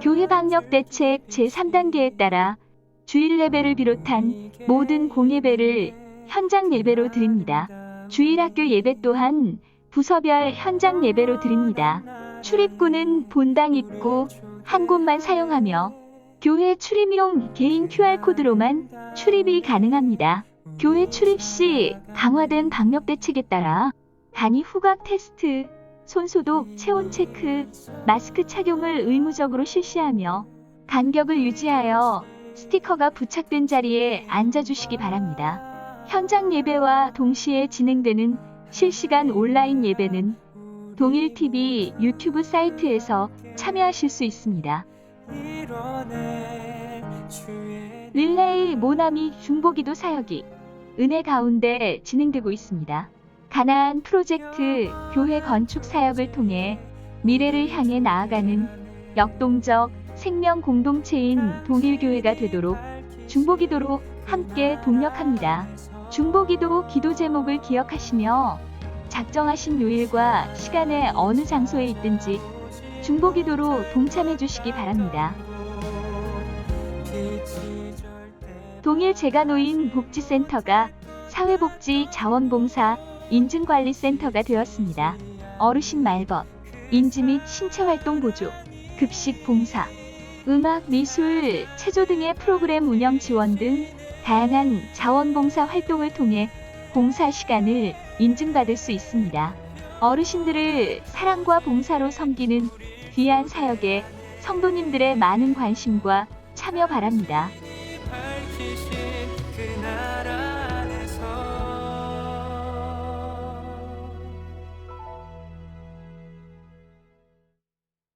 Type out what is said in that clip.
교회 방역 대책 제3단계에 따라 주일 예배를 비롯한 모든 공예배를 현장 예배로 드립니다. 주일 학교 예배 또한 부서별 현장 예배로 드립니다. 출입구는 본당 입구 한 곳만 사용하며 교회 출입용 개인 QR코드로만 출입이 가능합니다. 교회 출입 시 강화된 방역 대책에 따라 단위 후각 테스트, 손소독, 체온 체크, 마스크 착용을 의무적으로 실시하며 간격을 유지하여 스티커가 부착된 자리에 앉아주시기 바랍니다. 현장 예배와 동시에 진행되는 실시간 온라인 예배는 동일TV 유튜브 사이트에서 참여하실 수 있습니다. 릴레이 모나미 중보기도 사역이 은혜 가운데 진행되고 있습니다. 가나안 프로젝트 교회 건축 사역을 통해 미래를 향해 나아가는 역동적 생명 공동체인 동일교회가 되도록 중보기도로 함께 동력합니다. 중보기도 기도 제목을 기억하시며 작정하신 요일과 시간에 어느 장소에 있든지 중보기도로 동참해 주시기 바랍니다. 동일 재가노인 복지센터가 사회복지 자원봉사 인증관리센터가 되었습니다. 어르신 말벗, 인지 및 신체활동 보조, 급식 봉사, 음악, 미술, 체조 등의 프로그램 운영 지원 등 다양한 자원봉사 활동을 통해 봉사 시간을 인증받을 수 있습니다. 어르신들을 사랑과 봉사로 섬기는 귀한 사역에 성도님들의 많은 관심과 참여 바랍니다.